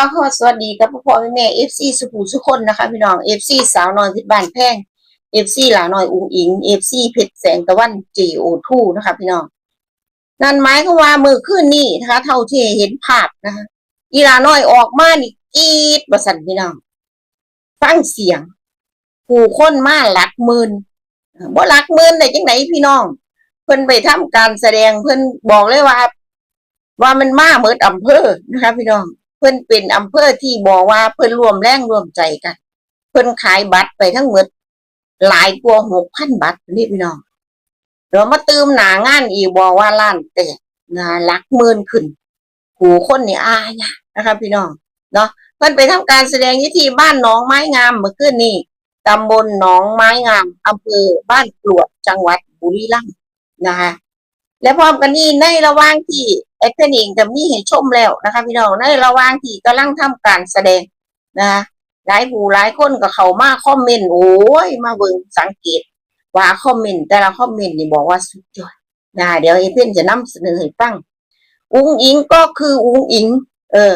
็ขอสวัสดีครับพ่อพ่อแม่เอฟซีสุขุสุคนนะคะพี่น้องเอฟซีสาวน้อยเพชรบ้านแพงเอฟซีหลาน้อยอุ๋งอิงเอฟซีเพชรแสงตะวันจีโอทูนะคะพี่น้องนั่นหมายก็ว่ามือขึ้นนี่นะคะ เท่าที่เห็นภาพนะคะอีหลาน้อยออกมานี่กีดประสันพี่น้องฟังเสียงผู้คนมาหลักหมื่นบ่หลักหมื่นได้จังไหนพี่น้อง เพิ่นไปทำการแสดงเพิ่นบอกเลยว่า ว่ามันมาเหมือนอำเภอนะคะพี่น้อง เพิ่นเป็นอำเภอที่บอกว่าเพิ่นรวมแรงรวมใจกัน เพิ่นขายบัตรไปทั้งหมดหลายกว่าหกพันบัตรนี่พี่น้องเดี๋ยวมาตืมหนางานอีกบอกว่าล้านแตกนะลักหมื่นขึ้นหูคนนี่อายนะคะพี่น้องเนาะเพิ่นไปทำการแสดงที่ที่บ้านหนองไม้งามเมื่อคืนนี้ตำบลหนองไม้งามอำเภอบ้านกรวดจังหวัดบุรีรัมย์นะคะและพร้อมกันนี้ในระหว่างที่ แอดเพนเองจะมีให้ชมแล้วนะคะพี่น้องในระหว่างที่กำลังทำการแสดงนะคะหลายผู้หลายคนก็เข้ามาคอมเมนต์โอ้ยมาเบิ่งสังเกต ว่าคอมเมนต์แต่ละคอมเมนต์นี่บอกว่าสุดยอดนะเดี๋ยวเอเพนจะนำเสนอให้ฟังอุ้งอิงก็คืออุ้งอิง เออ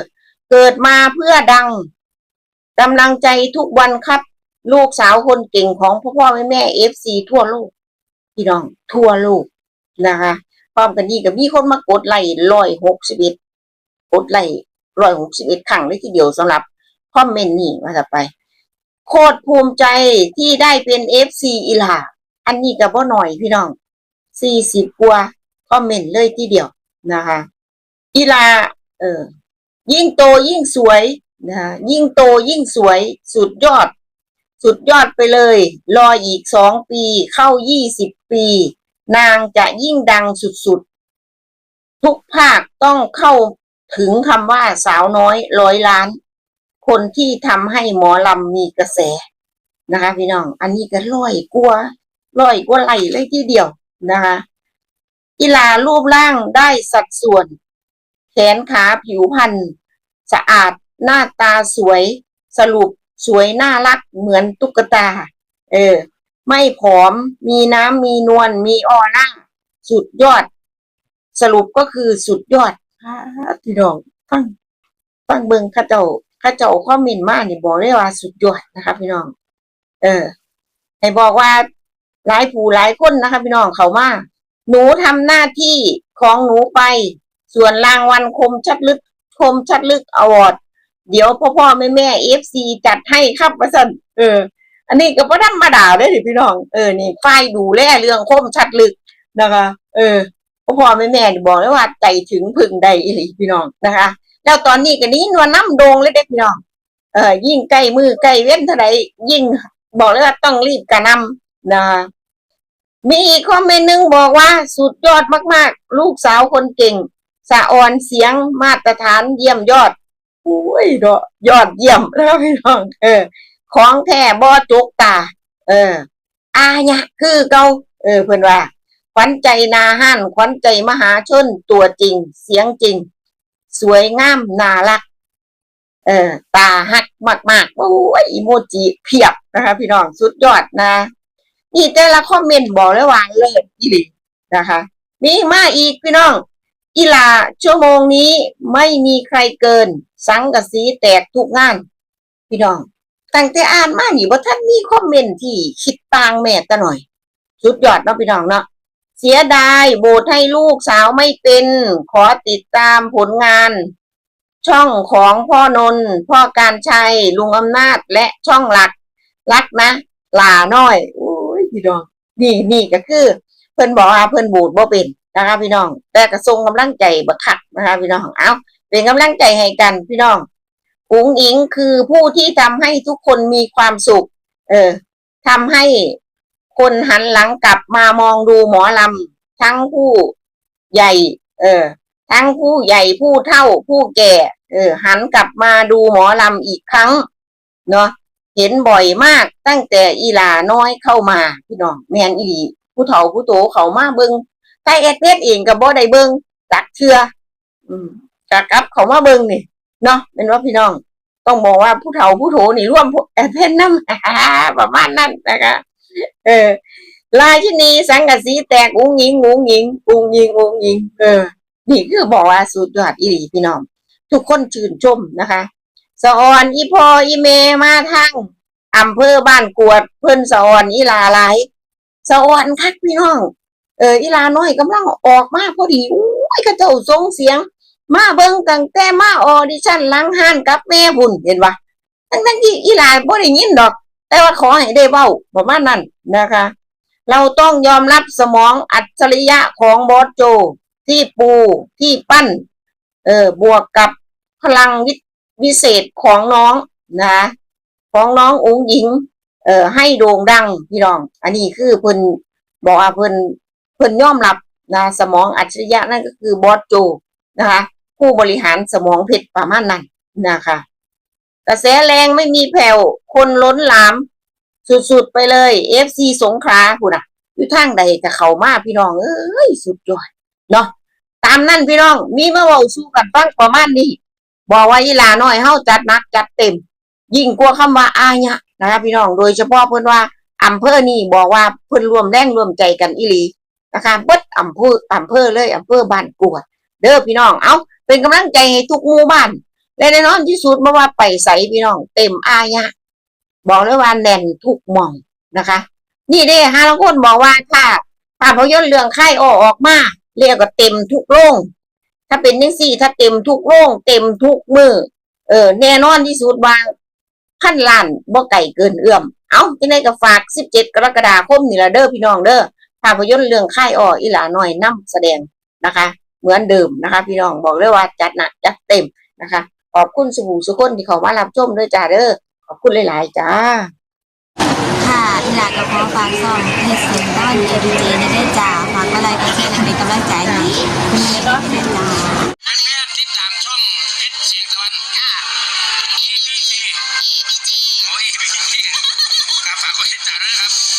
เกิดมาเพื่อดังกำลังใจทุกวันครับ ลูกสาวคนเก่งของพ่อพ่อแม่แม่เอฟซีทั่วโลกพี่น้องทั่วโลกนะคะ พร้อมกันนี้ก็มีคนมากดไลค์ร้อยหกสิบเอ็ดกดไลค์ร้อยหกสิบเอ็ดครั้งเลยทีเดียวสำหรับคอมเมนต์นี่ว่าจะไป โคตรภูมิใจที่ได้เป็นเอฟซีอีลาอันนี้ก็บ่หน่อยพี่น้องสี่สิบกว่าคอมเมนต์เลยทีเดียวนะคะ อีลาเออยิ่งโตยิ่งสวยนะคะยิ่งโตยิ่งสวยสุดยอด สุดยอดไปเลย รออีกสองปีเข้ายี่สิบปี นางจะยิ่งดังสุดๆ ทุกภาคต้องเข้าถึงคำว่าสาวน้อยร้อยล้าน คนที่ทำให้หมอลำมีกระแสนะคะ พี่น้อง อันนี้ก็ร้อยกว่าร้อยกว่าไหลเลยทีเดียวนะคะกีฬารูปร่างได้สัดส่วน แขนขาผิวพรรณสะอาดหน้าตาสวยสรุปสวยน่ารักเหมือนตุ๊กตา เออ ไม่ผอม มีน้ำมีนวลมีออร่าสุดยอด สรุปก็คือสุดยอดพี่น้องฟังฟังเบิงข้าเจ้าข้าเจ้าข้อมินมากนี่บอกเลยว่าสุดยอดนะครับพี่น้อง เออให้บอกว่าหลายผู้หลายคนนะคะพี่น้องเขามาหนูทำหน้าที่ของหนูไป ส่วนรางวัลคมชัดลึกคมชัดลึกอวอร์ดเดี๋ยวพ่อพ่อแม่แม่เอฟซีจัดให้ครับประสันเออ อันนี้ก็บ่ธรรมดาเลยพี่น้องเออนี่ฝ่ายดูแลเรื่องคมชัดลึกนะคะ เออพ่อพ่อแม่แม่บอกเลยว่าใจถึงพึ่งใดอีหลีพี่น้องนะคะ แล้วตอนนี้ก็นี้นวลน้ำโดงเลยเด็กพี่น้องเออยิ่งใกล้มือใกล้เว้นเท่าใดยิ่งบอกเลยว่าต้องรีบกระนำนะะมีอีกคอมเมนต์หนึงบอกว่าสุดยอดมากๆ ลูกสาวคนเก่ง สะออนเสียงมาตรฐานเยี่ยมยอดอุ้ยดอยอดเยี่ยมแล้วพี่น้องเออ ของแท้บ่จกตา เออ อาญะคือเกาเออเพื่อนว่า ขวัญใจนาห้านขวัญใจมหาชนตัวจริง เสียงจริง สวยงามน่ารัก เออ ตาหักมากๆโอ้ยอีโมจิเพียบนะคะพี่น้องสุดยอดนะ นี่แต่ละคอมเมนต์บอกเลยว่าเลิศอีหลีนะคะ มีมาอีกพี่น้องกีฬาชั่วโมงนี้ไม่มีใครเกิน สังกะสีแตกทุกงาน พี่น้อง ตั้งแต่อ่านมานี่ว่าท่านมีคอมเมนต์ที่คิดต่างแม่ตะหน่อย สุดยอดเนาะพี่น้องเนาะเสียดายโบสให้ลูกสาวไม่เป็น ขอติดตามผลงาน ช่องของพ่อนนท์พ่อการชัย ลุงอำนาจและช่องหลัก รักนะหลาน้อยโอ้ยพี่น้อง นี่นี่ก็คือ เพิ่อนบอกว่าเพิ่อนบูดบ่เป็นนะคะพี่น้อง แต่กระทรงกำลังใจบักคักนะคะพี่น้องเอาเป็นกำลังใจให้กันพี่น้อง อุ๋งอิงคือผู้ที่ทำให้ทุกคนมีความสุข เออทำให้คนหันหลังกลับมามองดูหมอลำทั้งผู้ใหญ่ เออ ทั้งผู้ใหญ่ผู้เฒ่าผู้แก่ เออ หันกลับมาดูหมอลำอีกครั้ง เนาะเห็นบ่อยมากตั้งแต่อีลาน้อยเข้ามาพี่น้องแมนอีลีผู้เฒ่าผู้โตเขามาเบิงไทยเอสเเองกับบ่ได้เบิงจักเชื่อ อืมกะกลับเขามาเบิงนี่ เนาะเป็นว่าพี่น้อง ต้องบอกว่าผู้เฒ่าผู้โถนี่ร่วมแอเพนน้ำประมาณนั้นนะคะเออลายที่นีสังกะสีแตกอุ้งยิงอุ้งยิงอุ้งยิงอุ้งยิง เออนี่คือบอกว่าสุดยอดอีหลีพี่น้อง ทุกคนชื่นชมนะคะสะออนอีพออีเมมาทางอำเภอบ้านกวด เพิ่นสะออนอีลาหลายสะออนคักพี่น้อง เอออีลาน้อยกำลังออกมาพอดีอุ้ยกระเจ้าทรงเสียง มาเบิ่งตั้งแต่มาออดิชั่นลังห้านกับแม่พุ่นเห็นปะทั้งทั้งที่อีหลาบ่ได้ยินดอก แต่ว่าขอให้ได้เว้าประมาณนั้นนะคะ เราต้องยอมรับสมองอัจฉริยะของบอสโจ ที่ปูที่ปั้น เออบวกกับพลังวิวิเศษของน้องนะของน้ององค์หญิง เอ่อให้โด่งดังพี่น้อง อันนี้คือเพิ่นบอกว่าเพิ่นเพิ่นยอมรับนะสมองอัจฉริยะนั่นก็คือบอสโจนะคะ ผู้บริหารสมองเพชรประมาณนั้นนะคะ กระแสแรงไม่มีแผ่วคนล้นหลาม สุดๆไปเลย FC สงขลาพุ่นอะอยู่ทางใดก็เข้ามาพี่น้อง เอ้ยสุดยอดเนาะตามนั่นพี่น้อง มีเมาเว้าสู้กันฟังประมาณนี้ บอกว่าอีลาน้อยเฮาจัดนักจัดเต็ม ยิ่งกว่าคำว่าอายะนะคะพี่น้องโดยเฉพาะเพิ่อนว่าอำเภอนี่บอกว่าเพิ่อนรวมแรงรวมใจกันอีหลีนะคะเบิดอำเภออำเภอเลยอำเภอบ้านกวด เด้อพี่น้องเอาเป็นกำลังใจให้ทุกหมู่บ้าน และแน่นอนที่สุดเมื่อว่าไปใส่พี่น้อง เต็มอายะ บอกเลยว่าแน่นทุกหม่องนะคะ นี่เด้ฮาลังคนบอกว่าถ้าภาพยนตร์เรื่องค่ายอออกมา เรียกว่าเต็มทุกโรงถ้าเป็นนี่สี่ถ้าเต็มทุกโรงเต็มทุกมือเออแน่นอนที่สุดว่าพันล้านบ่ไก่เกินเอื้อม เอาจังไดก็ฝาก 17 กรกฎาคมนี่ละเด้อพี่น้องเด้อภาพยนตร์เรื่องค่ายอออีหลาน้อยนํแสดงนะคะ เหมือนเดิมนะคะ พี่น้องบอกเลยว่าจัดหนักจัดเต็มนะคะ ขอบคุณสุภูสุคนที่เขามารับชมด้วยจ้าเด้อขอบคุณหลาย ๆ จ้าค่ะอีหลากับพ่อฝากซองเพจเสียงต้อนเอดีเจในได้จ่าฝากอะไรก็แค่เป็นกำลังใจให้มีได้จ่าแม่ติดตามช่องเพชรเสียงตะวันค่ะ ABC โอ้ย ABC ครับฝากกดติดตามด้วยนะครับ